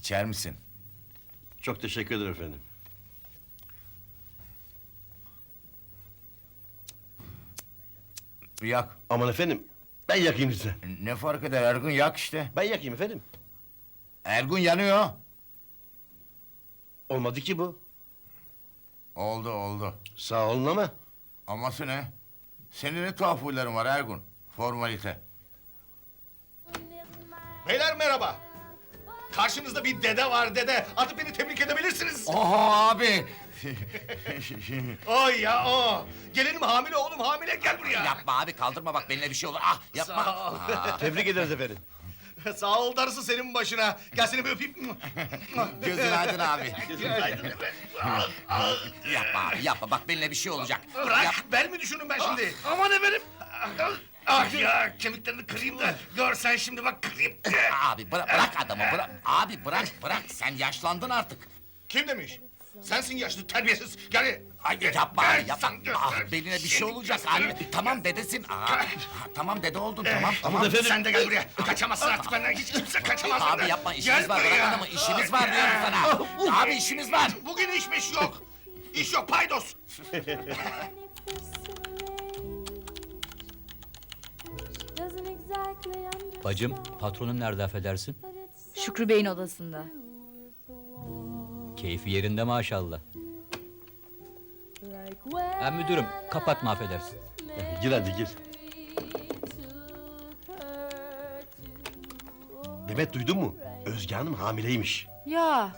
İçer misin? Çok teşekkür ederim efendim. Yak. Aman efendim ben yakayım size. Ne fark eder Ergun yak işte. Ben yakayım efendim. Ergun yanıyor. Olmadı ki bu. Oldu oldu. Sağ olun ama. Aması ne? Senin ne tuhaf huyların var Ergun. Formalite. Beyler merhaba. Karşınızda bir dede var dede. Atıp beni tebrik edebilirsiniz. Oha abi. Oy ya o. Gelinim hamile oğlum hamile gel buraya. yapma abi kaldırma bak beline bir şey olur. Ah yapma. Sağ ol. Aa, Tebrik ederiz efendim. Sağ ol darısı senin başına. Gel seni bir öpeyim. Gözün aydın abi. Günaydın efendim. yapma abi yapma bak beline bir şey olacak. Bırak Yap- ben mi düşünün ben şimdi? Aman efendim. Ah ya kemiklerini kırayım da görsen şimdi bak kırayım. Abi bırak, bırak adamı bırak. Abi bırak bırak sen yaşlandın artık. Kim demiş? Sensin yaşlı terbiyesiz. Gel. Ay yapma Gel, abi yapma. sen göster. Ah, beline bir şey olacak Seni abi. Tamam dedesin. Aa, tamam dede oldun tamam tamam. Aman efendim. Sen de gel buraya. Kaçamazsın artık benden. Hiç kimse kaçamaz Abi benden. yapma işimiz Gel var bırak buraya. adamı işimiz var diyorum sana. Abi işimiz var. Bugün işmiş yok. İş yok paydos. Bacım, patronun nerede affedersin? Şükrü Bey'in odasında. Keyfi yerinde maşallah. Ha müdürüm, kapatma affedersin. Gir hadi gir. Demet duydun mu? Özge Hanım hamileymiş. Ya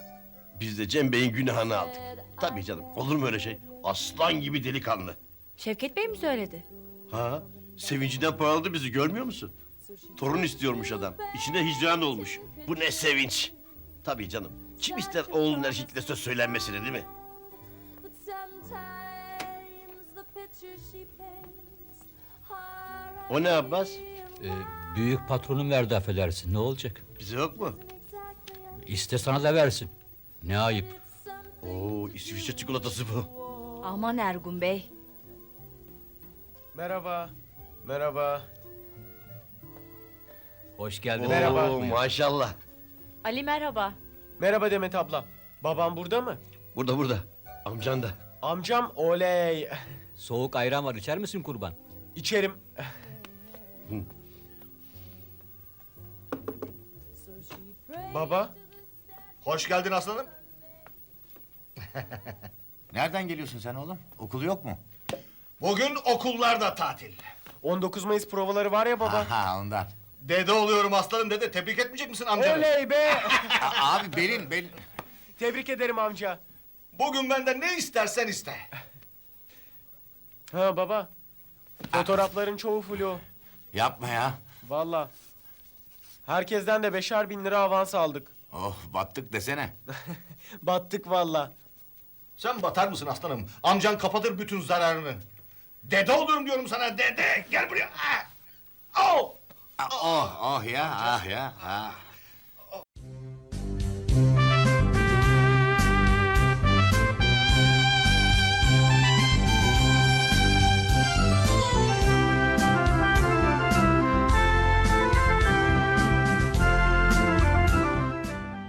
Biz de Cem Bey'in günahını aldık. Tabii canım olur mu öyle şey? Aslan gibi delikanlı. Şevket Bey mi söyledi? Ha? Sevincinden paraladı bizi görmüyor musun? Torun istiyormuş adam. İçine hicran olmuş. Bu ne sevinç. Tabii canım. Kim ister oğlun erkekle söz söylenmesini değil mi? O ne Abbas? Ee, büyük patronun verdi affedersin, ne olacak? Bize yok mu? İste sana da versin. Ne ayıp. Oo İsviçre çikolatası bu. Aman Ergun Bey. Merhaba. Merhaba. Hoş geldin. Oo, Merhaba. maşallah. Ali merhaba. Merhaba Demet abla. Babam burada mı? Burada burada. Amcan da. Amcam oley. Soğuk ayran var, içer misin kurban? İçerim. Baba, Hoş geldin aslanım. Nereden geliyorsun sen oğlum? Okul yok mu? Bugün okullarda tatil. 19 Mayıs provaları var ya baba. Aha ondan. Dede oluyorum aslanım dede. Tebrik etmeyecek misin amcanı? Oley be! A- abi belin belin. Tebrik ederim amca. Bugün benden ne istersen iste. Ha baba. Fotoğrafların çoğu flu. Yapma ya. Valla. Herkesten de beşer bin lira avans aldık. Oh battık desene. Battık valla. Sen batar mısın aslanım? Amcan kapatır bütün zararını. Dede oluyorum diyorum sana dede. Gel buraya. Ah! Oh! Ah, Oh oh ya ah ya ah.